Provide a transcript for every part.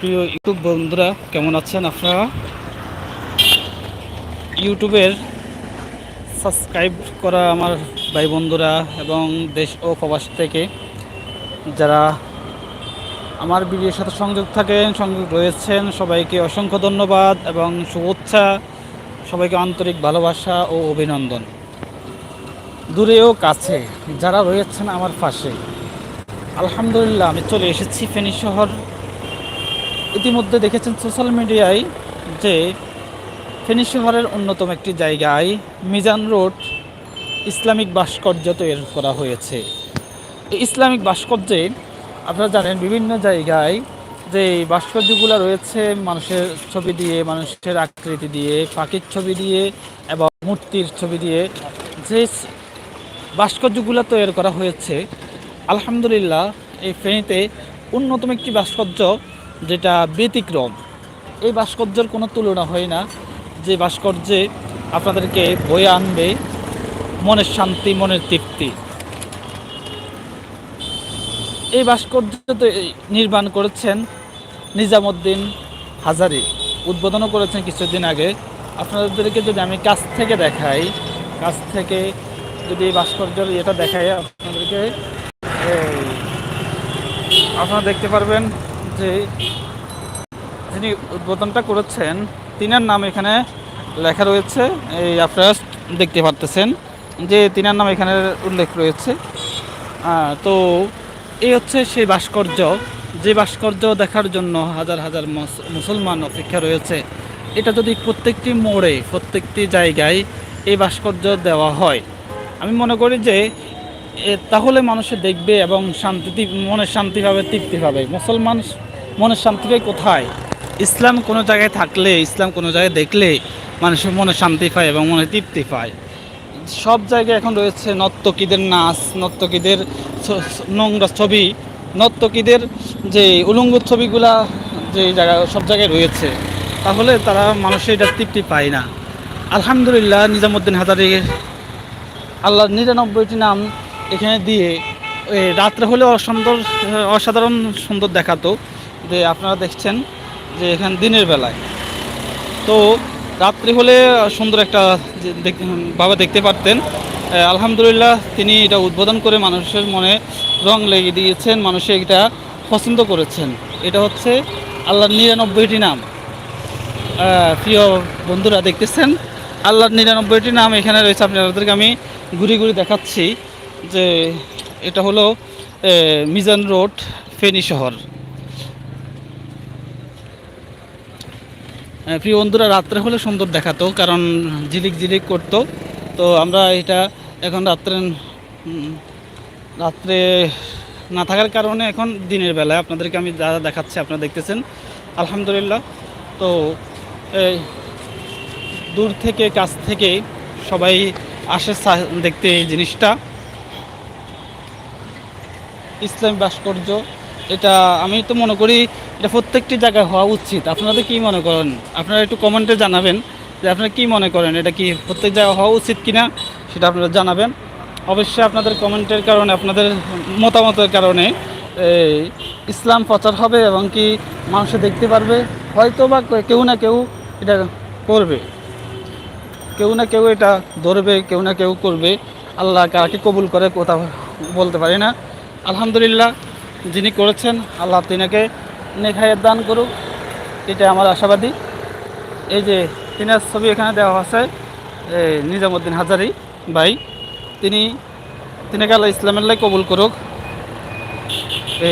প্রিয় ইউটিউব বন্ধুরা, কেমন আছেন আপনারা? ইউটিউবের সাবস্ক্রাইব করা আমার ভাই বন্ধুরা এবং দেশ ও প্রবাস থেকে যারা আমার ভিডিওর সাথে সংযোগ থাকেন সংযোগ রয়েছেন, সবাইকে অসংখ্য ধন্যবাদ এবং শুভেচ্ছা, সবাইকে আন্তরিক ভালোবাসা ও অভিনন্দন। দূরেও কাছে যারা রয়েছেন আমার পাশে। আলহামদুলিল্লাহ, আমি চলে এসেছি ফেনী শহর। ইতিমধ্যে দেখেছেন সোশ্যাল মিডিয়ায় যে ফেনী শহরের অন্যতম একটি জায়গায় মিজান রোড ইসলামিক ভাস্কর্য তৈরি করা হয়েছে। এই ইসলামিক ভাস্কর্যে আপনারা জানেন বিভিন্ন জায়গায় যে ভাস্কর্যগুলো রয়েছে মানুষের ছবি দিয়ে, মানুষের আকৃতি দিয়ে, পাখির ছবি দিয়ে এবং মূর্তির ছবি দিয়ে যে ভাস্কর্যগুলো তৈরি করা হয়েছে, আলহামদুলিল্লাহ এই ফেনীতে অন্যতম একটি ভাস্কর্য যেটা ব্যতিক্রম। এই ভাস্কর্যের কোনো তুলনা হয় না। যে ভাস্কর্যে আপনাদেরকে বয়ে আনবে মনের শান্তি, মনের তৃপ্তি। এই ভাস্কর্য নির্মাণ করেছেন নিজামুদ্দিন হাজারি। উদ্বোধনও করেছেন কিছুদিন আগে। আপনাদেরকে যদি আমি কাছ থেকে দেখাই, কাছ থেকে যদি ভাস্কর্যের এটা দেখাই, আপনাদেরকে আপনারা দেখতে পারবেন যে যিনি উদ্বোধনটা করেছেন, তিনার নাম এখানে লেখা রয়েছে। এই আপনারা দেখতে পারতেছেন যে তিনার নাম এখানে উল্লেখ রয়েছে। তো এই হচ্ছে সেই ভাস্কর্য। যে ভাস্কর্য দেখার জন্য হাজার হাজার মুসলমান অপেক্ষা রয়েছে। এটা যদি প্রত্যেকটি মোড়ে, প্রত্যেকটি জায়গায় এই ভাস্কর্য দেওয়া হয়, আমি মনে করি যে তাহলে মানুষে দেখবে এবং শান্তি মনে শান্তি পাবে তৃপ্তি পাবে। মুসলমান মনের শান্তি পায় কোথায়? ইসলাম কোনো জায়গায় থাকলে, ইসলাম কোনো জায়গায় দেখলে মানুষের মনে শান্তি পায় এবং মনে তৃপ্তি পায়। সব জায়গায় এখন রয়েছে নর্তকীদের নাচ, নর্তকীদের নোংরা ছবি, নর্তকীদের যে উলঙ্গ ছবিগুলা যে জায়গা, সব জায়গায় রয়েছে, তাহলে তারা মানুষের এটা তৃপ্তি পায় না। আলহামদুলিল্লাহ, নিজামুদ্দিন হাজারি আল্লাহ নিরানব্বইটি নাম এখানে দিয়ে রাত্রে হলে অসুন্দর, অসাধারণ সুন্দর দেখাতো। যে আপনারা দেখছেন যে এখানে দিনের বেলায়। তো রাত্রি হলে সুন্দর একটা ভাবে দেখতে পারতেন। আলহামদুলিল্লাহ তিনি এটা উদ্বোধন করে মানুষের মনে রং লেগে দিয়েছেন, মানুষে এটা পছন্দ করেছেন। এটা হচ্ছে আল্লাহর নিরানব্বইটি নাম। প্রিয় বন্ধুরা দেখতেছেন, আল্লাহর নিরানব্বইটি নাম এখানে রয়েছে। আপনাদেরকে আমি ঘুরি ঘুরি দেখাচ্ছি যে এটা হলো মিজান রোড, ফেনী শহর। প্রিয় বন্ধুরা, রাত্রে হলে সুন্দর দেখাতো, কারণ ঝিলিক ঝিলিক করতো। তো আমরা এটা এখন রাত্রে রাত্রে না থাকার কারণে এখন দিনের বেলায় আপনাদেরকে আমি যা দেখাচ্ছি, আপনারা দেখতেছেন। আলহামদুলিল্লাহ। তো এই দূর থেকে, কাছ থেকে সবাই আসে দেখতে এই জিনিসটা। ইসলাম ভাস্কর্য এটা আমি তো মনে করি এটা প্রত্যেকটি জায়গায় হওয়া উচিত। আপনাদের কি মনে করেন? আপনারা একটু কমেন্টে জানাবেন যে আপনারা কি মনে করেন? এটা কি প্রত্যেক জায়গায় হওয়া উচিত কিনা সেটা আপনারা জানাবেন। অবশ্যই আপনাদের কমেন্টের কারণে, আপনাদের মতামতের কারণে ইসলাম প্রচার হবে এবং কি মানুষ দেখতে পারবে হয়তো বা কেউ না কেউ এটা করবে। কেউ না কেউ এটা ধরবে, কেউ না কেউ করবে। আল্লাহ কাকে কবুল করে কথা বলতে পারি না। আলহামদুলিল্লাহ যিনি করেছেন, আল্লাহ তিনাকে নেখায়ের দান করুক। এটা আমার আশাবাদী। এই যে তিনার ছবি এখানে দেওয়া আছে নিজামুদ্দিন হাজারি ভাই, তিনি, তিনাকে আল্লাহ ইসলামের লাই কবুল করুক।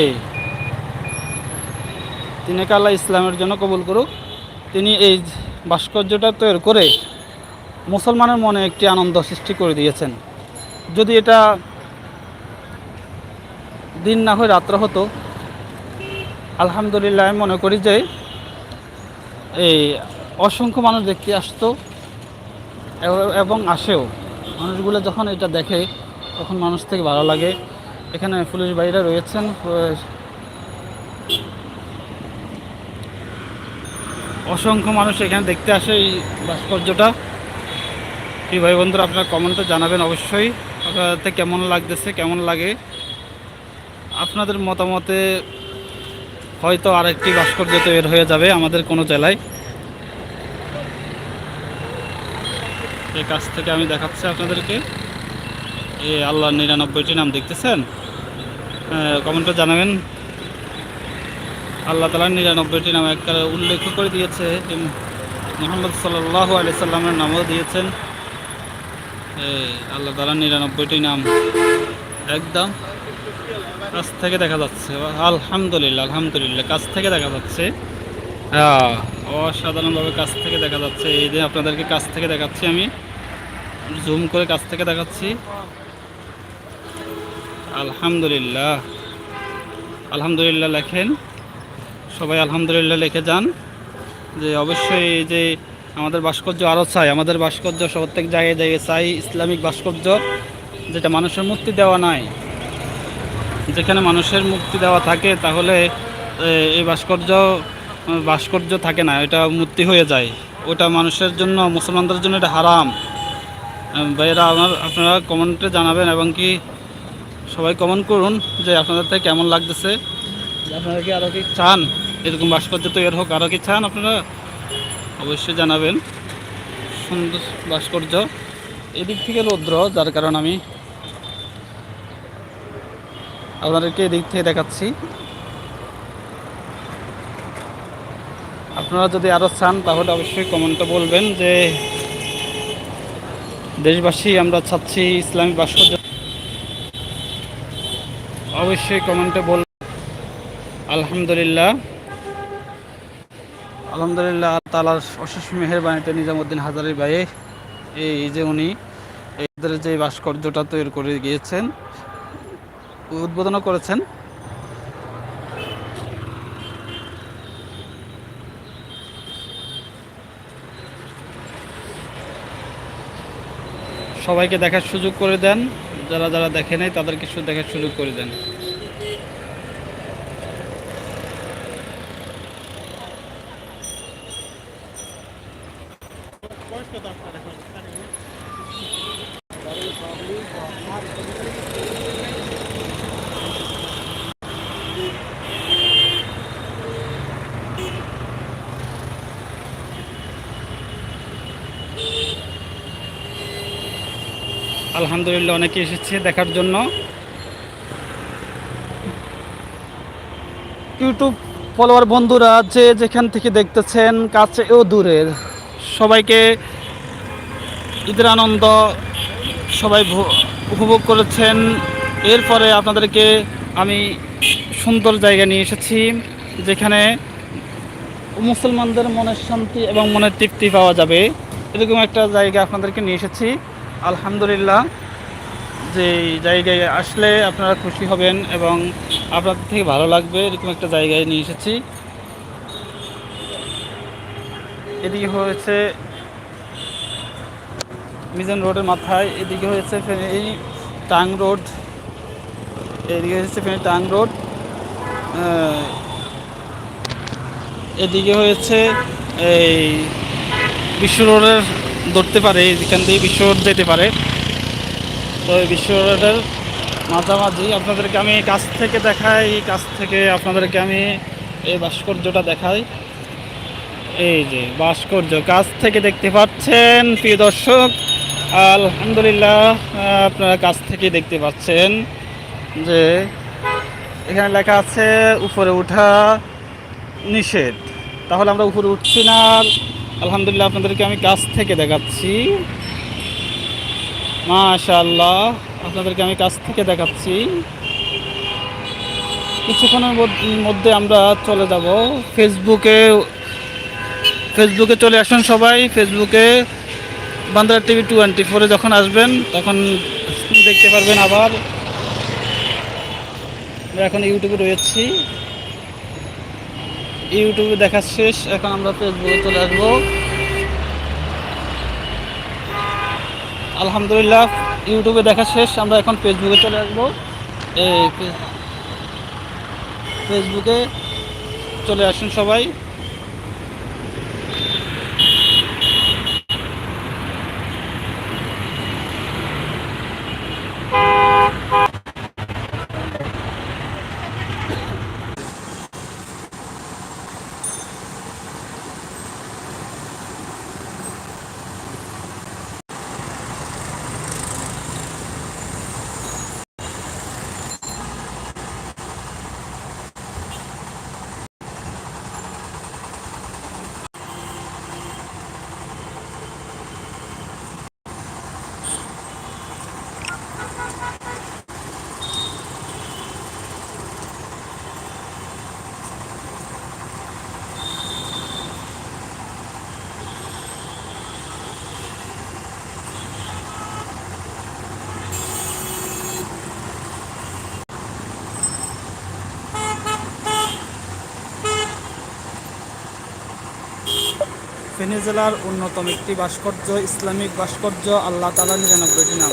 এই, তিনাকে আল্লাহ ইসলামের জন্য কবুল করুক। তিনি এই ভাস্কর্যটা তৈরি করে মুসলমানের মনে একটি আনন্দ সৃষ্টি করে দিয়েছেন। যদি এটা দিন না হয়ে রাত্র হতো। আলহামদুলিল্লাহ, আমি মনে করি যে এই অসংখ্য মানুষ দেখতে আসতো এবং আসেও। মানুষগুলো যখন এটা দেখে, তখন মানুষ থেকে ভালো লাগে। এখানে পুলিশ ভাইরা রয়েছেন অসংখ্য মানুষ এখানে দেখতে আসে এই ভাস্কর্যটা। কি ভাই বন্ধুরা, আপনারা কমেন্টে জানাবেন অবশ্যই। আপনাদের কেমন লাগতেছে, কেমন লাগে? আপনাদের মতামতে হয়তো আরেকটি ভাস্কর্য তৈরি হয়ে যাবে আমাদের কোনো জেলায়। এই কাছ থেকে আমি দেখাচ্ছি আপনাদেরকে। এই আল্লাহ নিরানব্বইটি নাম দেখতেছেন? কমেন্টে জানাবেন। আল্লাহ তালার নিরানব্বইটি নাম একটা উল্লেখ করে দিয়েছে মোহাম্মদ সাল্লাহ আলি সাল্লামের নামও দিয়েছেন। এই আল্লাহ তালার নিরানব্বইটি নাম একদম কাছ থেকে দেখা যাচ্ছে। আলহামদুলিল্লাহ আলহামদুলিল্লাহ কাছ থেকে দেখা যাচ্ছে। হ্যাঁ, অসাধারণভাবে কাছ থেকে দেখা যাচ্ছে। এই যে আপনাদেরকে কাছ থেকে দেখাচ্ছি আমি। জুম করে কাছ থেকে দেখাচ্ছি। আলহামদুলিল্লাহ। আলহামদুলিল্লাহ লেখেন। সবাই আলহামদুলিল্লাহ লিখে যান। যে অবশ্যই যে আমাদের ভাস্কর্য আরও চাই। আমাদের ভাস্কর্য প্রত্যেক জায়গায় জায়গায় চাই ইসলামিক ভাস্কর্য যেটা মানুষের মুক্তি দেওয়া নাই। যেখানে মানুষের মুক্তি দেওয়া থাকে, তাহলে এই ভাস্কর্য ভাস্কর্য থাকে না, এটা মূর্তি হয়ে যায়। ওটা মানুষের জন্য, মুসলমানদের জন্য এটা হারাম। ভাইয়েরা, আমার, আপনারা কমেন্টে জানাবেন এবং কি সবাই কমেন্ট করুন যে আপনাদের থেকে কেমন লাগতেছে। আপনারা কি আরও কি চান? এরকম ভাস্কর্য তৈরি হোক আরও কি চান আপনারা? অবশ্যই জানাবেন। সুন্দর ভাস্কর্য। এদিক থেকে রৌদ্র, যার কারণে আমি আপনাদেরকে এদিক থেকে দেখাচ্ছি। আপনারা যদি আরও চান, তাহলে অবশ্যই কমেন্টে বলবেন যে দেশবাসী আমরা চাচ্ছি ইসলামী ভাস্কর্য অবশ্যই কমেন্টে বল আলহামদুলিল্লাহ। আলহামদুলিল্লাহ তালার অশেষ মেহেরবানিতে নিজামুদ্দিন হাজারি ভাই, এই যে উনি, এদের যে ভাস্কর্যটা তৈরি করে গিয়েছেন উদ্বোধনও করেছেন। সবাইকে দেখার সুযোগ করে দেন। যারা যারা দেখে নাই, তাদেরকে শুধু দেখার সুযোগ করে দেন। আলহামদুলিল্লাহ অনেকে এসেছে দেখার জন্য। ইউটিউব ফলোয়ার বন্ধুরা যে যেখান থেকে দেখতেছেন, কাছে ও দূরে, সবাইকে ঈদের আনন্দ সবাই উপভোগ করেছেন। এরপরে আপনাদেরকে আমি সুন্দর জায়গা নিয়ে এসেছি, যেখানে মুসলমানদের মনের শান্তি এবং মনের তৃপ্তি পাওয়া যাবে। এরকম একটা জায়গা আপনাদেরকে নিয়ে এসেছি। আলহামদুলিল্লাহ যে জায়গায় আসলে আপনারা খুশি হবেন এবং আপনাদের থেকে ভালো লাগবে, এরকম একটা জায়গায় নিয়ে এসেছি। এদিকে হয়েছে মিজান রোডের মাথায়, এদিকে হয়েছে এই টাং রোড, এদিকে হয়েছে ফের টাং রোড এদিকে হয়েছে এই বিশ্ব রোডের ধরতে পারে যেখান দিয়ে বিশ্ব যেতে পারে। তো এই বিশ্ব রোডের মাঝামাঝি আপনাদেরকে আমি কাছ থেকে দেখাই, কাছ থেকে আপনাদেরকে আমি এই ভাস্কর্যটা দেখাই। এই যে ভাস্কর্য, কাছ থেকে দেখতে পাচ্ছেন, প্রিয় দর্শক, আলহামদুলিল্লাহ আপনারা কাছ থেকে দেখতে পাচ্ছেন যে এখানে লেখা আছে, উপরে ওঠা নিষেধ। তাহলে আমরা উপরে উঠছি না। আলহামদুলিল্লাহ আপনাদেরকে আমি কাছ থেকে দেখাচ্ছি। মাশাআল্লাহ, আপনাদেরকে আমি কাছ থেকে দেখাচ্ছি। কিছুক্ষণের মধ্য- মধ্যে আমরা চলে যাব। ফেসবুকে ফেসবুকে চলে আসুন সবাই। ফেসবুকে বান্দারা টিভি টোয়েন্টি ফোরে যখন আসবেন, তখন দেখতে পারবেন আবার। আমরা এখন ইউটিউবে রয়েছি। ইউটিউবে দেখা শেষ, এখন আমরা ফেসবুকে চলে আসব। আলহামদুলিল্লাহ, ইউটিউবে দেখা শেষ, আমরা এখন ফেসবুকে চলে আসব। এই ফেসবুকে চলে আসুন সবাই। ফেনী জেলার অন্যতম একটি ভাস্কর্য ইসলামিক ভাস্কর্য আল্লাহ তালা নিরানব্বইটি নাম।